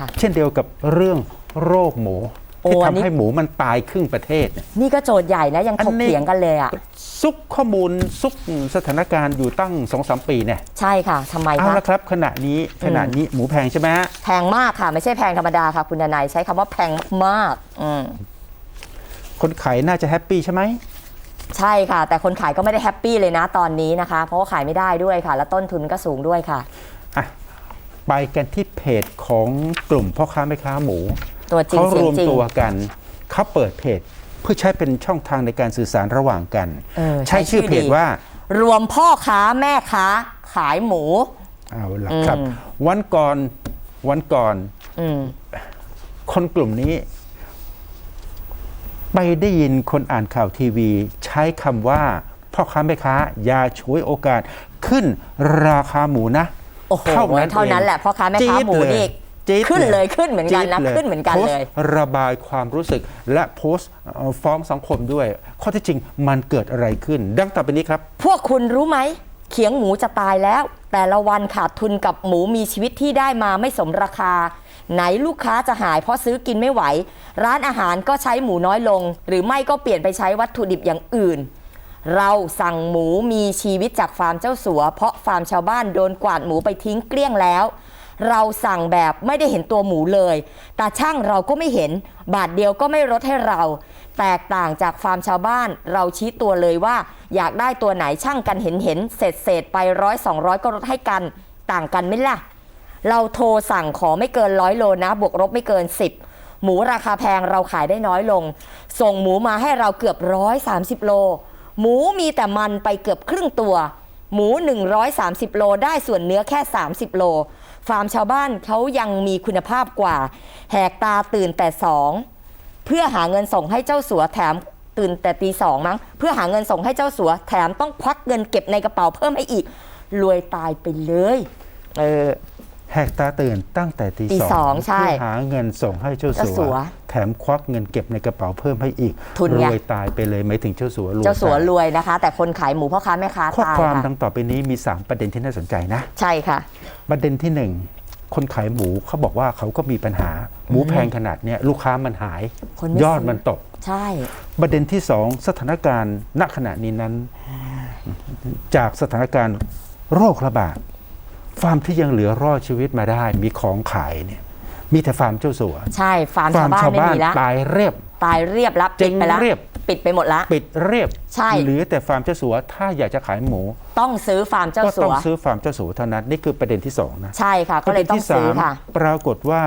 ค่ะเช่นเดียวกับเรื่องโรคหมูโอ้ที่อันนี้ทำให้หมูมันตายครึ่งประเทศเนี่ยนี่ก็โจทย์ใหญ่นะ ยังถกอันนี้เถียงกันเลยอะ ซุกข้อมูลซุกสถานการณ์อยู่ตั้งสองสามปีเนี่ยใช่ค่ะทำไมเอาคะละครับ ขณะนี้ขณะนี้หมูแพงใช่ไหมฮะแพงมากค่ะ ไม่ใช่แพงธรรมดาค่ะ คุณนายใช้คำว่าแพงมากอืมคนขายน่าจะแฮปปี้ใช่ไหมใช่ค่ะ แต่คนขายก็ไม่ได้แฮปปี้เลยนะตอนนี้นะคะ เพราะว่าขายไม่ได้ด้วยค่ะ และต้นทุนก็สูงด้วยค่ะอะ ไปกันที่เพจของกลุ่มพ่อค้าแม่ค้าหมู ตัวจริงเขาเสีรยงวมจริงตัวกันเขาเปิดเพจเพื่อใช้เป็นช่องทางในการสื่อสารระหว่างกัน เออใช้ชื่อเพจดี ว่า รวมพ่อค้าแม่ค้าขายหมู เอาละครับอืมวันก่อนวันก่อน อืม คนกลุ่มนี้ ไปได้ยินคนอ่านข่าวทีวี ใช้คำว่าพ่อค้าแม่ค้าอย่าช่วยโอกาสขึ้นราคาหมูนะโอ้โหเท่านั้นเท่านั้นเองแหละพ่อค้าแม่ค้าหมูจี๊ดเลยนี่จี๊ดขึ้นเลยเลยขึ้นเหมือนกันนะจี๊ดขึ้นเหมือนกันโพสต์เลยระบายความรู้สึกและโพสต์เอ่อฟ้องสังคมด้วย ข้อเที่จริงมันเกิดอะไรขึ้น ดังต่อไปนี้ครับ พวกคุณรู้ไหมเขียงหมูจะตายแล้ว แต่ละวันขาดทุนกับหมูมีชีวิตที่ได้มาไม่สมราคา ไหนลูกค้าจะหายเพราะซื้อกินไม่ไหว ร้านอาหารก็ใช้หมูน้อยลง หรือไม่ก็เปลี่ยนไปใช้วัตถุดิบอย่างอื่น เราสั่งหมูมีชีวิตจากฟาร์มเจ้าสัว เพราะฟาร์มชาวบ้านโดนกวาดหมูไปทิ้งเกลี้ยงแล้ว เราสั่งแบบไม่ได้เห็นตัวหมูเลยแต่ช่างเราก็ไม่เห็น บาทเดียวก็ไม่ลดให้เรา แตกต่างจากฟาร์มชาวบ้าน เราชี้ตัวเลยว่า อยากได้ตัวไหนช่างกันเห็นเห็นเศษเศษไปร้อยสองร้อยก็ลดให้กัน ต่างกันไหมล่ะ เราโทรสั่งขอไม่เกินร้อยโลนะ บวกลบไม่เกิน10หมูราคาแพงเราขายได้น้อยลง ส่งหมูมาให้เราเกือบร้อยสามสิบโล หมูมีแต่มันไปเกือบครึ่งตัว หมู 130 โลได้ส่วนเนื้อแค่ 30 โล ฟาร์มชาวบ้านเขายังมีคุณภาพกว่า แหกตาตื่นแต่สองเพื่อหาเงินส่งให้เจ้าสัวแถมตื่นแต่ตีสองมั้ง เพื่อหาเงินส่งให้เจ้าสัวแถมต้องควักเงินเก็บในกระเป๋าเพิ่มให้อีกรวยตายไปเลย เออ แหกตาตื่นตั้งแต่ตีตีสองใช่ เพื่อหาเงินส่งให้เจ้าเจ้าสัสัว ว แถมควักเงินเก็บในกระเป๋าเพิ่มให้อีกทุนรไง วยตายไปเลยไม่ถึงเจ้าสัวรวยเจ้าสัวตยรวยนะคะ แต่คนขายหมูพ่อค้าแม่ค้าข้อตายความค่ะดังต่อไปนี้มี 3 ประเด็นที่น่าสนใจนะ ใช่ค่ะ ประเด็นที่หนึ่งคนขายหมูเขาบอกว่าเขาก็มีปัญหา หมูแพงขนาดเนี้ยลูกค้ามันหาย คนไม่ยอดซื้อ มันตก ใช่ ประเด็นที่สองสถานการณ์ณขณะนี้นั้น จากสถานการณ์โรคระบาด ฟาร์มที่ยังเหลือรอดชีวิตมาได้ มีของขายเนี่ยมีแต่ฟาร์มเจ้าสัวใช่ฟาร์มฟาชาร์วมบ้านชาวไม่บ้านมีละตายเรียบ ตายเรียบละเจ๊ปิดงไปละเรียบ ปิดไปหมดละ ปิดเรียบใช่ เหลือแต่ฟาร์มเจ้าสัวถ้าอยากจะขายหมู ต้องซื้อฟาร์มเจ้าก็สัต้องวซื้อฟาร์มเจ้าสัวเท่านั้นนี่คือประเด็นที่สองนะ ใช่ค่ะปก็ระเลเด็ยนต้องที่สาซื้อมค่ะ ปรากฏว่า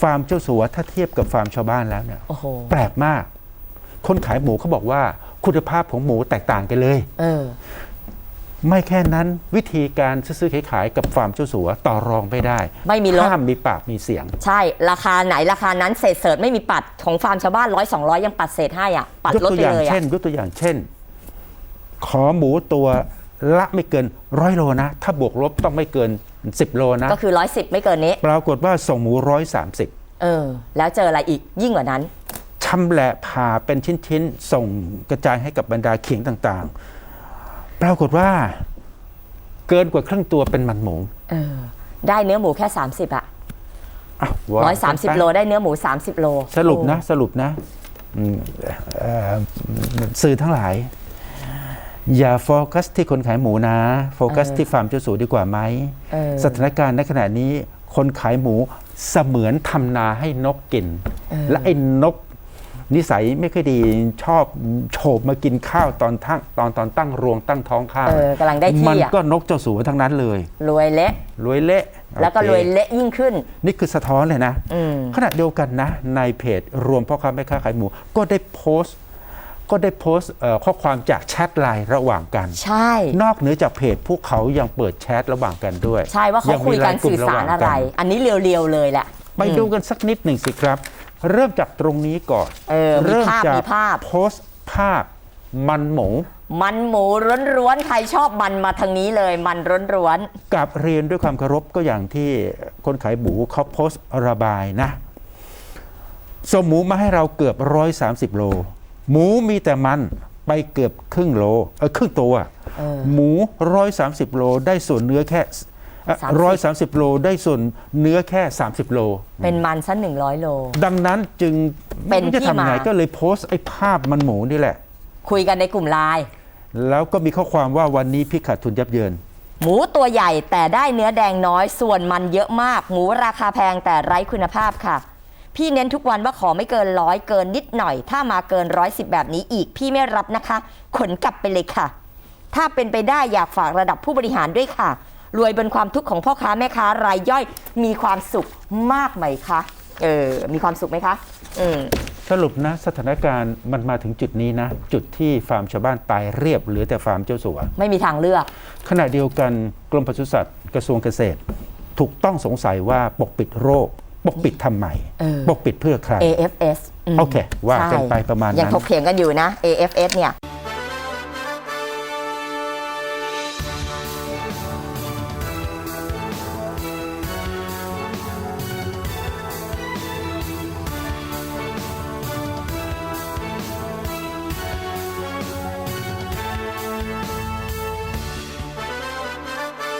ฟาร์มเจ้าสัวถ้าเทียบกับฟาร์มชาวบ้านแล้วเนี่ยโอ้โห แปลกมาก คนขายหมูเขาบอกว่าคุณภาพของหมูแตกต่างกันเลย เออ ไม่แค่นั้นวิธีการซื้อๆขายๆกับฟาร์มเจ้าสัวต่อรองไม่ได้ ไม่มีลดห้ามมีปากมีเสียง ใช่ราคาไหนราคานั้นเศษเสริฐไม่มีปัดของฟาร์มชาวบ้านร้อยสองร้อยยังปัดเศษให้อะปัดยกลดตัวไปอย่างเลยอะเช่นยกตัวอย่างเช่น ขอหมูตัวละไม่เกินร้อยโลนะ ถ้าบวกลบต้องไม่เกิน 10 โลนะ ก็คือร้อยสิบไม่เกินนี้ ปรากฏว่าส่งหมูร้อยสามสิบเออ แล้วเจออะไรอีกยิ่งกว่านั้นชำแหละผ่าเป็นชิ้น ๆ ส่งกระจายให้กับบรรดาเขียงต่างๆ ปรากฏว่า เกินกว่าครึ่งตัวเป็นมันหมูเออได้เนื้อหมูแค่ 30อะอ้าวว่าร้อยสามสิบกันไปโลได้เนื้อหมู 30 โลสรุปนะ สรุปนะอืมเอ่อสื่อทั้งหลาย อย่าโฟกัสที่คนขายหมูนะ โฟกัสเออที่ฟาร์มเจ้าสัวดีกว่าไหม เออสถานการณ์ในขณะนี้คนขายหมูเสมือนทำนาให้นกกินเออและไอ้นก นิสัยไม่ค่อยดีชอบโฉบมากินข้าวตอนทั้งตอนตอนตั้งรวงตั้งท้องข้าวเออกำลังได้ที่มันอะก็นกเจ้าสัวทั้งนั้นเลย รวยเละรวยเละ แล้วก็โอเครวยเละยิ่งขึ้น นี่คือสะท้อนเลยนะอืมขณะเดียวกันนะ ในเพจรวมพ่อค้าแม่ค้าขายหมู ก็ได้โพสต์ ก็ได้โพสต์เอ่อข้อความจากแชทไลน์ระหว่างกัน ใช่ นอกเหนือจากเพจพวกเขายังเปิดแชทระหว่างกันด้วย ใช่ว่าเขางคุมียกันไลกลุ่สื่มอสารว่งอะไรกันอันนี้เรียวๆเลยแหละไปดูกันสักนิดหนึ่งสิครับ เริ่มจากตรงนี้ก่อน เออมีเริ่มภาพจากมีภาพ โพสต์ภาพมันหมูมันหมูร้วนๆ ใครชอบมันมาทางนี้เลย มันร้วนกับเรียนด้วยความเคารพก็อย่างที่คนขายหมูเขาโพสต์ระบายนะส่งหมูมาให้เราเกือบร้อยสามสิบโล หมูมีแต่มันไปเกือบครึ่งโลเออครึ่งตัว ๆเออ หมูร้อยสามสิบโลได้ส่วนเนื้อแค่ ร้อยสามสิบโลได้ส่วนเนื้อแค่ 30 โล เป็นมันซะหนึ่งร้อยโล ดังนั้นจึงเป็นไม่รู้จะที่ทำไงมาก็เลยโพสต์ไอ้ภาพมันหมูนี่แหละ คุยกันในกลุ่มไลน์แล้วก็มีข้อความว่าวันนี้พี่ขาดทุนยับเยิน หมูตัวใหญ่แต่ได้เนื้อแดงน้อยส่วนมันเยอะมาก หมูราคาแพงแต่ไร้คุณภาพค่ะ พี่เน้นทุกวันว่าขอไม่เกินร้อยเกินนิดหน่อย ถ้ามาเกินร้อยสิบแบบนี้อีก พี่ไม่รับนะคะ ขนกลับไปเลยค่ะ ถ้าเป็นไปได้อยากฝากระดับผู้บริหารด้วยค่ะ รวยบนความทุกข์ของพ่อค้าแม่ค้ารายย่อยมีความสุขมากไหมคะเออมีความสุขไหมคะอืมสรุปนะสถานการณ์มันมาถึงจุดนี้นะ จุดที่ฟาร์มชาวบ้านตายเรียบเหลือแต่ฟาร์มเจ้าสัว ไม่มีทางเลือก ขณะเดียวกันกรมปศุสัตว์กระทรวงเกษตร ถูกต้องสงสัยว่าปกปิดโรค ปกปิดทำไมเออ ปกปิดเพื่อใคร AFS มโอเคว่ากันใช่ไปประมาณนั้น ยังถกเถียงกันอยู่นะ AFS เนี่ย